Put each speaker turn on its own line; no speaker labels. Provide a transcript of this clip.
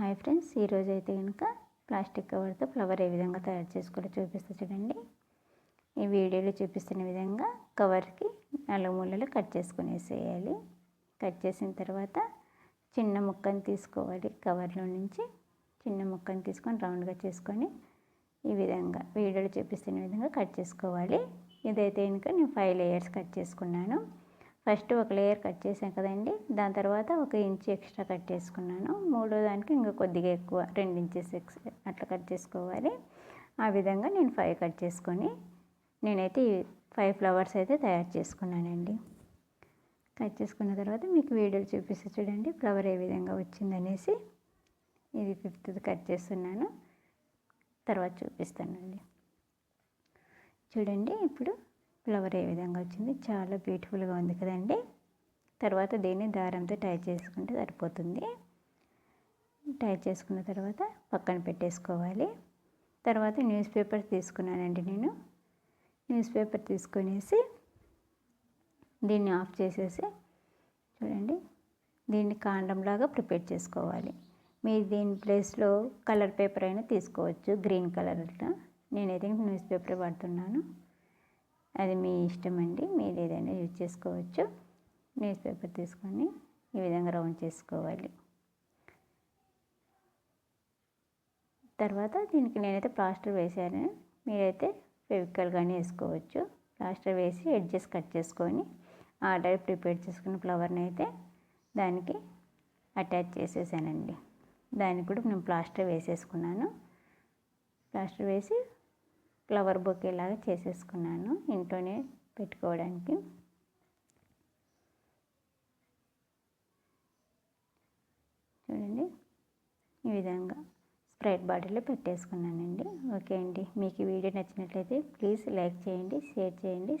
Hi friends ఈరోజు అయితే కనుక ప్లాస్టిక్ కవర్తో ఫ్లవర్ ఏ విధంగా తయారు చేసుకోవాలో చూపిస్తూ చూడండి. ఈ వీడియోలో చూపిస్తున్న విధంగా కవర్కి నాలుగు మూలలు కట్ చేసుకునేసేయాలి. కట్ చేసిన తర్వాత చిన్న ముక్కను తీసుకోవాలి కవర్లో నుంచి. చిన్న ముక్కను తీసుకొని రౌండ్గా చేసుకొని ఈ విధంగా వీడియోలో చూపిస్తున్న విధంగా కట్ చేసుకోవాలి. ఇదైతే కనుక నేను ఫైవ్ లేయర్స్ కట్ చేసుకున్నాను. ఫస్ట్ ఒక లేయర్ కట్ చేసాం కదండి. దాని తర్వాత ఒక ఇంచ్ ఎక్స్ట్రా కట్ చేసుకున్నాను. మూడో దానికి ఇంకా కొద్దిగా ఎక్కువ రెండు ఇంచెస్ అట్లా కట్ చేసుకోవాలి. ఆ విధంగా నేను ఫైవ్ కట్ చేసుకొని నేనైతే ఫైవ్ ఫ్లవర్స్ అయితే తయారు చేసుకున్నానండి. కట్ చేసుకున్న తర్వాత మీకు వీడియోలు చూపిస్తే చూడండి ఫ్లవర్ ఏ విధంగా వచ్చిందనేసి. ఇది ఫిఫ్త్ కట్ చేస్తున్నాను. తర్వాత చూపిస్తానండి. చూడండి ఇప్పుడు ఫ్లవర్ ఏ విధంగా వచ్చింది? చాలా బ్యూటిఫుల్గా ఉంది కదండి. తర్వాత దీన్ని? దారంతో టై చేసుకుంటే సరిపోతుంది. టై చేసుకున్న తర్వాత పక్కన పెట్టేసుకోవాలి. తర్వాత న్యూస్ పేపర్ తీసుకున్నానండి నేను. న్యూస్ పేపర్ తీసుకునేసి దీన్ని ఆఫ్ చేసేసి చూడండి. దీన్ని కాండంలాగా ప్రిపేర్ చేసుకోవాలి. మీరు దీని ప్లేస్లో కలర్ పేపర్ అయినా తీసుకోవచ్చు. గ్రీన్ కలర్లో. నేనైతే న్యూస్ పేపర్ వాడుతున్నాను. అది మీ ఇష్టం అండి మీరు ఏదైనా యూజ్ చేసుకోవచ్చు. న్యూస్ పేపర్ తీసుకొని ఈ విధంగా రౌండ్ చేసుకోవాలి. తర్వాత దీనికి నేనైతే ప్లాస్టర్ వేసాను మీరైతే ఫెవికల్ కానీ వేసుకోవచ్చు. ప్లాస్టర్ వేసి ఎడ్జెస్ కట్ చేసుకొని ఆర్డర్ ప్రిపేర్ చేసుకున్న ఫ్లవర్ని అయితే దానికి అటాచ్ చేసేసానండి. దానికి కూడా నేను ప్లాస్టర్ వేసేసుకున్నాను. ప్లాస్టర్ వేసి ఫ్లవర్ బొకే లాగా చేసేసుకున్నాను ఇంట్లోనే పెట్టుకోవడానికి. చూడండి ఈ విధంగా స్ప్రైట్ బాటిల్లో పెట్టేసుకున్నానండి. ఓకే అండి మీకు ఈ వీడియో నచ్చినట్లయితే ప్లీజ్ లైక్ చేయండి షేర్ చేయండి